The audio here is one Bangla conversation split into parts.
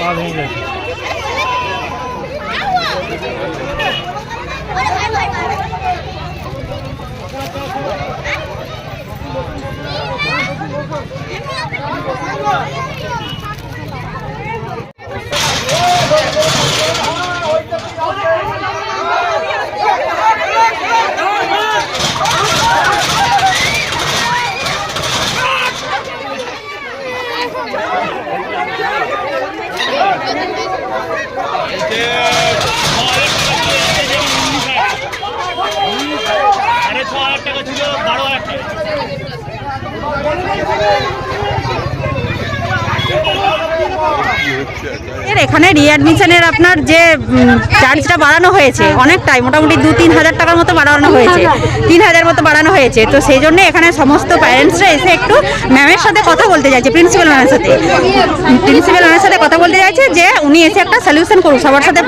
Tá vendo. এর এখানে রিঅ্যাডমিশনের আপনার যে চার্জটা বাড়ানো হয়েছে, অনেকটাই, মোটামুটি দু তিন হাজার টাকার মতো বাড়ানো হয়েছে। তিন হাজার মতো বাড়ানো হয়েছে। তো সেই জন্য এখানে সমস্ত প্যারেন্টসরা এসে একটু ম্যামের সাথে কথা বলতে চাইছে প্রিন্সিপাল ম্যামের সাথে। প্রিন্সিপাল ম্যামের সাথে কথা বলতে চাইছে যে উনি এসে একটা সলিউশন করুক। সবার সাথে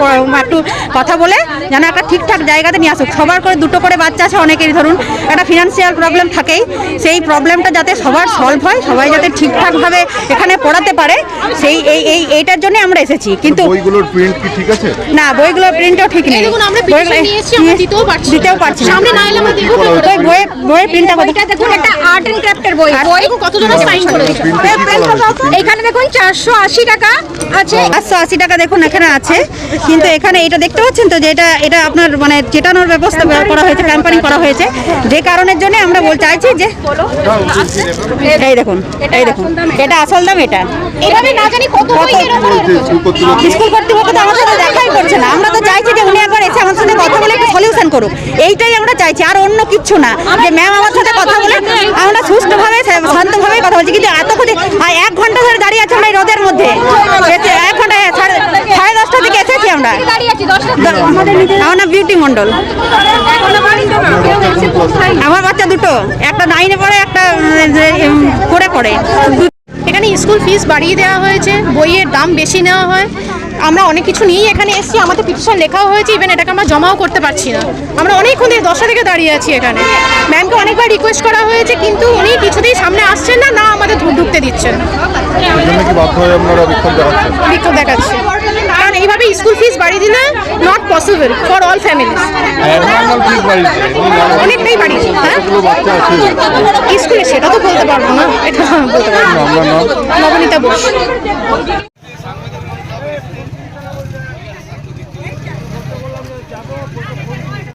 একটু কথা বলে যেন একটা ঠিকঠাক জায়গাতে নিয়ে আসুক। সবার করে দুটো করে বাচ্চা আছে অনেকেরই। ধরুন একটা ফিনান্সিয়াল প্রবলেম থাকেই। সেই প্রবলেমটা যাতে সবার সলভ হয় সবাই যাতে ঠিকঠাকভাবে এখানে পড়াতে পারে সেই এই এই এইটার জন্য আমরা এসেছি। কিন্তু বইগুলোর প্রিন্ট কি ঠিক আছে? না বইগুলোর প্রিন্টও ঠিক নেই। দিতেও পারছি। সামনে না এলে আমরা দেবো কি ওই বইয়ের বইয়ের প্রিন্টটা কত বইটা দেখুন একটা আর্ট এন্ড ক্রাফটের বই। বই কত কতজন সাইন করেছে। হয়েছে? এখানে দেখুন চারশো আশি টাকা আছে। পাঁচশো আশি টাকা দেখুন এখানে আছে। কিন্তু এখানে এটা দেখতে পাচ্ছেন তো যে এটা এটা আপনার মানে চেটানোর ব্যবস্থা করা হয়েছে ট্যাম্পারিং করা হয়েছে। যে কারণের জন্য আমরা বলতে চাইছি যে এই দেখুন এই দেখুন। এটা। আসল দাম এটা। এভাবে না জানি কত স্কুল কর্তৃপক্ষ তো আমার সাথে দেখাই করছে না আমরা তো চাইছি যে উনি একবার এসে আমার সাথে কথা বলে একটা সলিউশন করুক। এইটাই আমরা চাইছি আর অন্য কিচ্ছু না। যে ম্যাম আমার সাথে কথা বলে আমরা সুস্থভাবে শান্তভাবে কথা বলছি। কিন্তু এতক্ষণ এক ঘণ্টা ধরে দাঁড়িয়ে আছে আমরা এই রোদের মধ্যে। এক ঘণ্টা সাড়ে সাড়ে দশটা থেকে এসেছি আমরা। দাঁড়িয়ে আছি দশটা আমার নাম বিউটি মন্ডল আমার বাচ্চা দুটো একটা নাইনে পড়ে একটা করে পড়ে। এখানে স্কুল ফিস বাড়িয়ে দেওয়া হয়েছে বইয়ের দাম বেশি নেওয়া হয়। আমরা অনেক কিছু নিয়েই এখানে এসেছি আমাদের পিটিশন লেখাও হয়েছে ইভেন এটাকে আমরা জমাও করতে পারছি না। আমরা অনেকক্ষণ থেকে দশটা থেকে দাঁড়িয়ে আছি এখানে। ম্যামকে অনেকবার রিকোয়েস্ট করা হয়েছে কিন্তু উনি কিছুতেই সামনে আসছেন না না আমাদের ঢুকতে দিচ্ছেন। বিক্ষোভ দেখাচ্ছে। কারণ এইভাবে স্কুল ফিস বাড়িয়ে দিলে not possible for all families অনেকটাই বাড়িয়েছে হ্যাঁ? স্কুলে সেটা তো বলতে পারব না এটা বলতে পারব নবনীতা বোস।